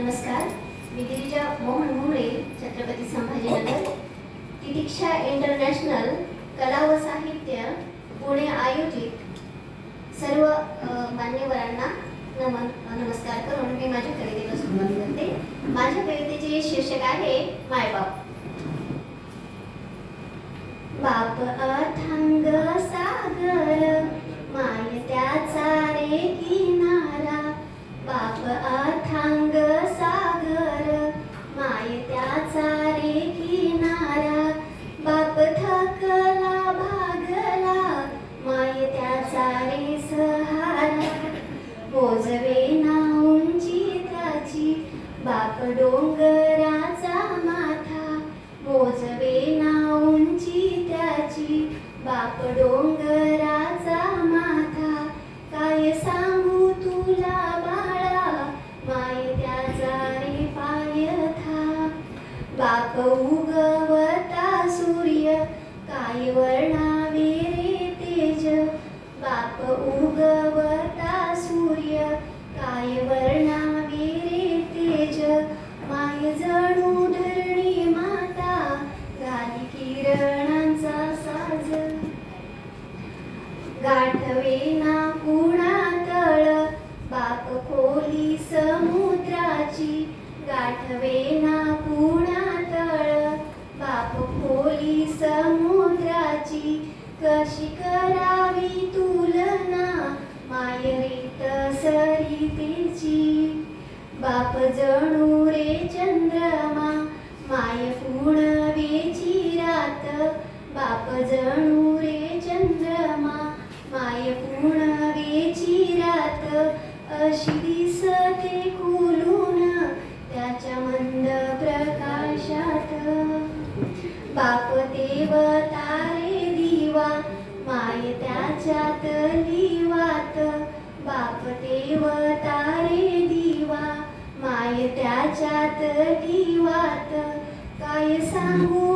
नमस्कार. मी गिरिजा मोहन घुमरे छत्रपती संभाजीनगर. तितिक्षा इंटरनॅशनल कला व साहित्य पुणे आयोजित सर्व मान्यवरांना नमन नमस्कार करून मी माझ्या कवितेला सुरुवात करते. माझ्या कवितेचे शीर्षक आहे मायबाप. बाप बाप डोंगराचा माथा मोजवे ना उंची त्याची. बाप डोंगराचा माथा काय सांगू तुला बाळा? माय त्याचा रे पायथा बाप उगवता सूर्य काय वर जणू धरणी माता गाली किरणांचा साज. गाठवे ना कुणा तळ बाप खोली समुद्राची. गाठवे ना कुणा तळ बाप खोली समुद्राची. कशी करावी तुलना बाप जणू रे चंद्रमा माय पुणवेची रात. बाप जणू रे चंद्रमा माय पुणवेची रात. अशी दिसते खुलून त्याच्या मंद प्रकाशात. बाप देव तारे दिवा माय त्याच्यात लिवात. बाप देव तारे दिवा माय त्याच्यात लिवात काय सांगू?